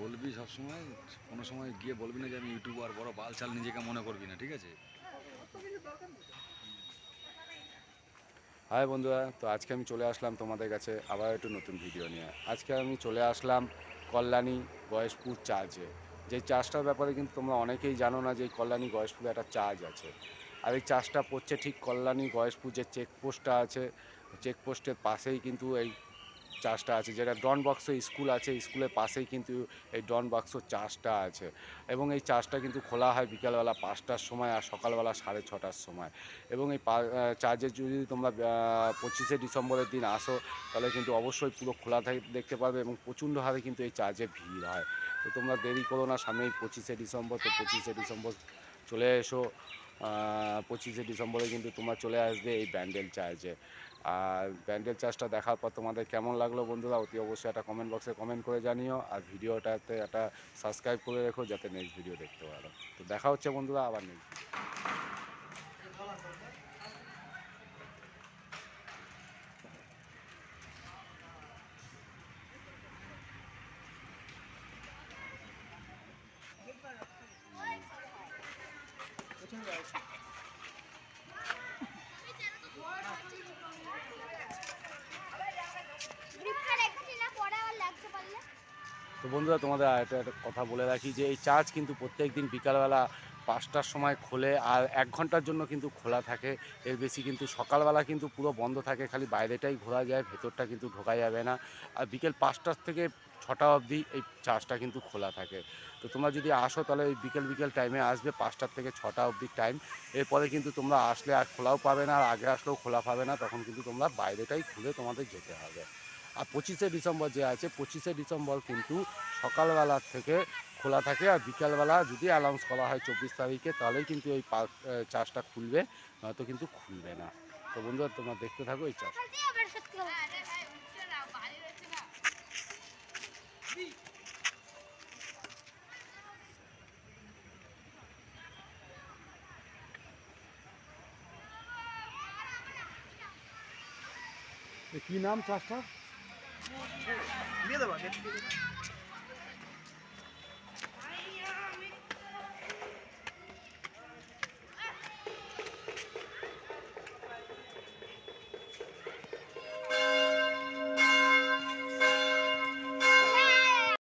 বলবি সবসময়? কোনো সময় গিয়ে বলবি না যে আমি ইউটিউবার, বড় বালচাল নিজেকে মনে করবি না, ঠিক আছে? হাই বন্ধুরা, তো আজকে আমি চলে আসলাম তোমাদের কাছে আবার একটু নতুন ভিডিও নিয়ে। আজকে আমি চলে আসলাম কল্যাণী গয়েশপুর চার্চে। যে চার্চটার ব্যাপারে কিন্তু তোমরা অনেকেই জানো না যে কল্যাণী গয়েশপুরে একটা চার্চ আছে। আর এই চার্চটা পড়ছে ঠিক কল্যাণী গয়েশপুর যে চেকপোস্টটা আছে চেকপোস্টের পাশেই কিন্তু এই চার্চটা আছে, যেটা ডন বক্স স্কুল আছে, স্কুলের পাশেই কিন্তু এই ডন বক্স চার্চটা আছে। এবং এই চার্চটা কিন্তু খোলা হয় বিকালবেলা পাঁচটার সময় আর সকালবেলা সাড়ে ছটার সময়। এবং এই চার্চে যদি তোমরা পঁচিশে ডিসেম্বরের দিন আসো, তাহলে কিন্তু অবশ্যই পুরো খোলা দেখতে পাবে এবং প্রচণ্ড হারে কিন্তু এই চার্চে ভিড় হয়। তো তোমরা দেরি করো না, সামনেই পঁচিশে ডিসেম্বর, তো পঁচিশে ডিসেম্বর চলে এসো। পঁচিশে ডিসেম্বরে কিন্তু তোমার চলে আসবে এই ব্যান্ডেল চার্জে। আর ব্যান্ডেল চার্জটা দেখার পর তোমাদের কেমন লাগল বন্ধুরা, অতি অবশ্যই একটা কমেন্ট বক্সে কমেন্ট করে জানিও। আর ভিডিওটাতে একটা সাবস্ক্রাইব করে রেখো যাতে নেক্সট ভিডিও দেখতে পারো। তো দেখা হচ্ছে বন্ধুরা আবার নেক্সট গ্রিপটা রেখেছি না পরে আবার লাগতে পারলে তো বন্ধুরা, তোমাদের একটা কথা বলে রাখি যে এই চার্চ কিন্তু প্রত্যেক দিন বিকালবেলা পাঁচটার সময় খোলে আর এক ঘণ্টার জন্য কিন্তু খোলা থাকে। এর বেশি কিন্তু সকালবেলা কিন্তু পুরো বন্ধ থাকে, খালি বাইরেটাই ঘোরা যায়, ভেতরটা কিন্তু ঢোকা যাবে না। আর বিকেল পাঁচটার থেকে ছটা অবধি এই চার্চটা কিন্তু খোলা থাকে। তো তোমরা যদি আসো তাহলে ওই বিকেল বিকেল টাইমে আসবে পাঁচটার থেকে ছটা অবধি টাইম এরপরে কিন্তু তোমরা আসলে আর খোলাও পাবে না, আর আগে আসলেও খোলা পাবে না, তখন কিন্তু তোমরা বাইরেটাই খুলে তোমাদের যেতে হবে। আর পঁচিশে ডিসেম্বর যে আছে, পঁচিশে ডিসেম্বর কিন্তু সকালবেলা থেকে খোলা থাকে, আর বিকালবেলা যদি অ্যানাউন্স করা হয় চব্বিশ তারিখে, তাহলেই কিন্তু এই পার্ক চার্জটা খুলবে, নয়তো কিন্তু খুলবে না। তো বন্ধুরা, তোমরা দেখতে থাকো এই চার্জ কি নাম চার্জটা দিয়ে দেবো